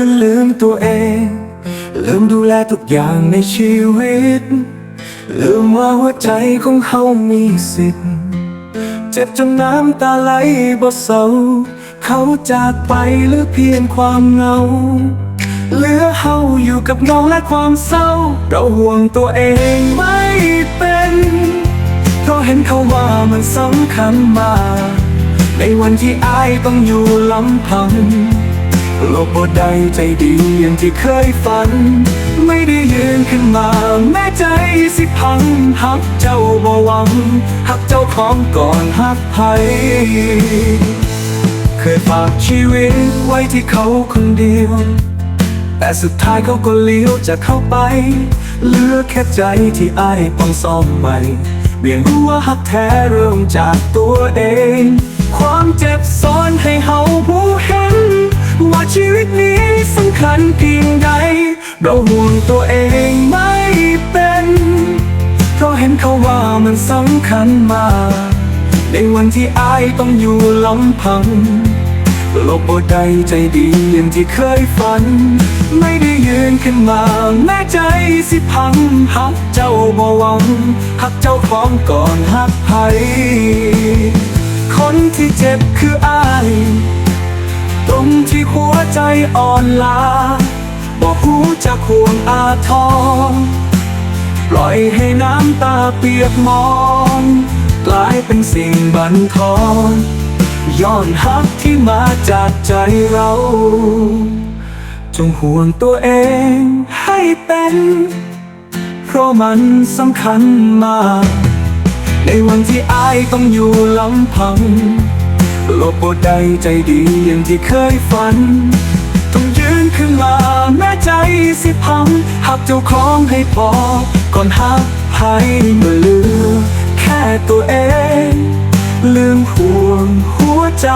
จนลืมตัวเอง ลืมดูแลทุกอย่างในชีวิต ลืมว่าหัวใจของเขามีสิทธิ์ เจ็บจนน้ำตาไหลบ่เศร้า เขาจากไปหลือเพียงความเหงา เหลือเฮาอยู่กับเงาและความเศร้า เราห่วงตัวเองไม่เป็นเพราะเห็นเขาว่ามันสำคัญมากในวันที่อายต้องอยู่ลำพัง โลกบ่ได้ใจดีอย่างที่เคยฝัน ไม่ได้ยืนขึ้นมา แม้ใจสิพังหักเจ้าบ่หวังหักเจ้าของก่อนหักไผเคยฝากชีวิตไว้ที่เขาคนเดียว แต่สุดท้ายเขาก็เลี้ยวจากเข้าไป เหลือแค่ใจที่อายต้องซ่อมใหม่เบี่ยงรู้ว่าหักแท้เริ่มจากตัวเอง ความเจ็บซ้อนให้เฮาผู้เห็น ว่าชีวิตนี้สำคัญเพียงใด เราห่วงตัวเองไม่เป็น เพราะเห็นเขาว่ามันสำคัญมาก ในวันที่อายต้องอยู่ลำพังโลกบ่ได้ใจดีอย่างที่เคยฝัน ไม่ได้ยืนขึ้นมา แม้ใจสิพังหักเจ้าบ่หวังหักเจ้าของก่อนหักไผคนที่เจ็บคืออาย ใจอ่อนล้าบอกหูจะควงอาทรปล่อยให้น้ำตาเปียกมอนกลายเป็นสิ่งบันทอนย้อนฮักที่มาจากใจเรา จงห่วงตัวเองให้เป็น เพราะมันสำคัญมาก ในวันที่อายต้องอยู่ลำพัง โลกบ่ได้ใจดีอย่างที่เคยฝัน ต้องยืนขึ้นมาแม้ใจสิพัง หักเจ้าของให้พอ ก่อนหักให้เมื่อเลือแค่ตัวเอง ลืมห่วงหัวใจ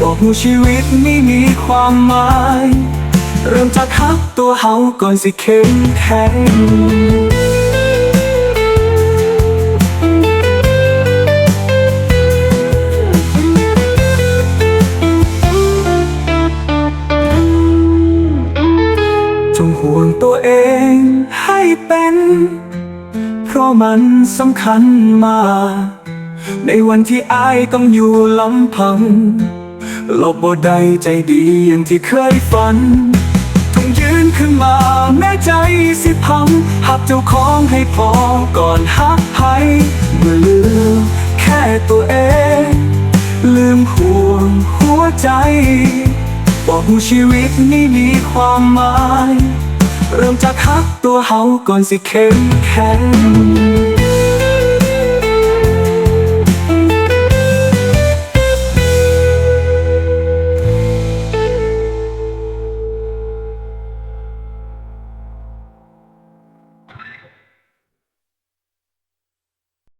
บอกว่าชีวิตนี้มีความหมาย เริ่มจากหักตัวเฮาก่อนสิเข้มแข็ง งห่วงตัวเองให้เป็น เพราะมันสำคัญมาก ในวันที่อายต้องอยู่ลำพังโลกบ่ได้ใจดีอย่างที่เคยฝัน ต้องยืนขึ้นมาแม้ใจสิพัง หักเจ้าของให้พอก่อนหักให้เมื่อเลือแค่ตัวเอง ลืมห่วงหัวใจ บอกว่าชีวิตนี้มีความหมาย เริ่มจากฮักตัวเฮาก่อนสิเข้มแข็ง